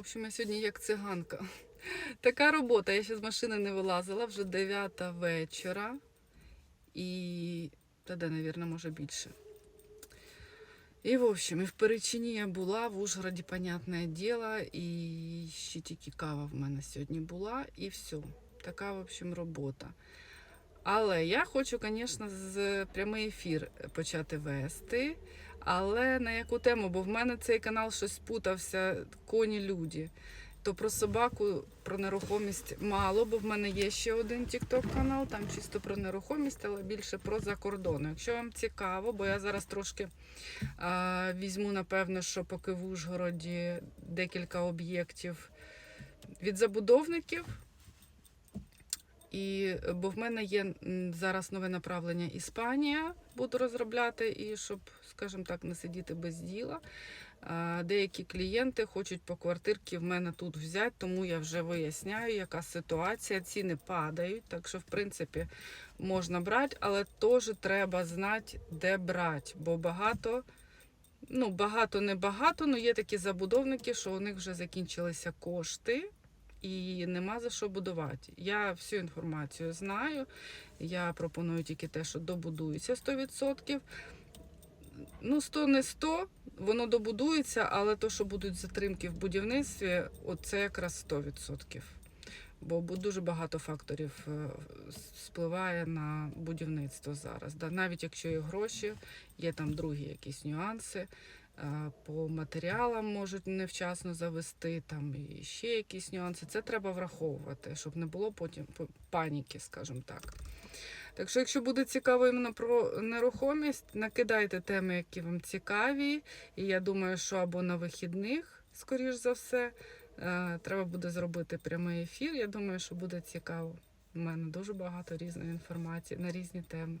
общем, я сьогодні як циганка. Така робота. Я ще з машини не вилазила, вже 9 вечора. І. Та де, навірно, може більше. І, в общем, і в Перечині я була, в Ужгороді, понятне діло, і ще тільки кава в мене сьогодні була, і все. Така, в общем, робота. Але я хочу, звісно, з прямий ефір почати вести. Але на яку тему? Бо в мене цей канал щось спутався, коні люди. То про собаку, про нерухомість мало, бо в мене є ще один TikTok канал, там чисто про нерухомість, але більше про закордон. Якщо вам цікаво, бо я зараз трошки а, візьму, напевно, що поки в Ужгороді декілька об'єктів від забудовників. І, бо в мене є зараз нове направлення Іспанія, буду розробляти, і щоб, скажімо так, не сидіти без діла. Деякі клієнти хочуть по квартирки в мене тут взяти, тому я вже виясняю, яка ситуація. Ціни падають, так що, в принципі, можна брати, але теж треба знати, де брати, бо багато. Ну, багато не багато, але є такі забудовники, що у них вже закінчилися кошти і нема за що будувати. Я всю інформацію знаю. Я пропоную тільки те, що добудується 100%. Ну, 100 не 100, воно добудується, але то, що будуть затримки в будівництві, оце якраз 100%. Бо дуже багато факторів е, спливає на будівництво зараз. Навіть якщо є гроші, є там другі якісь нюанси. Е, По матеріалам можуть невчасно завести, там і ще якісь нюанси. Це треба враховувати, щоб не було потім паніки, скажімо так. Так що, якщо буде цікаво іменно про нерухомість, накидайте теми, які вам цікаві. І я думаю, що або на вихідних, скоріш за все, е, треба буде зробити прямий ефір. Я думаю, що буде цікаво. У мене дуже багато різної інформації на різні теми.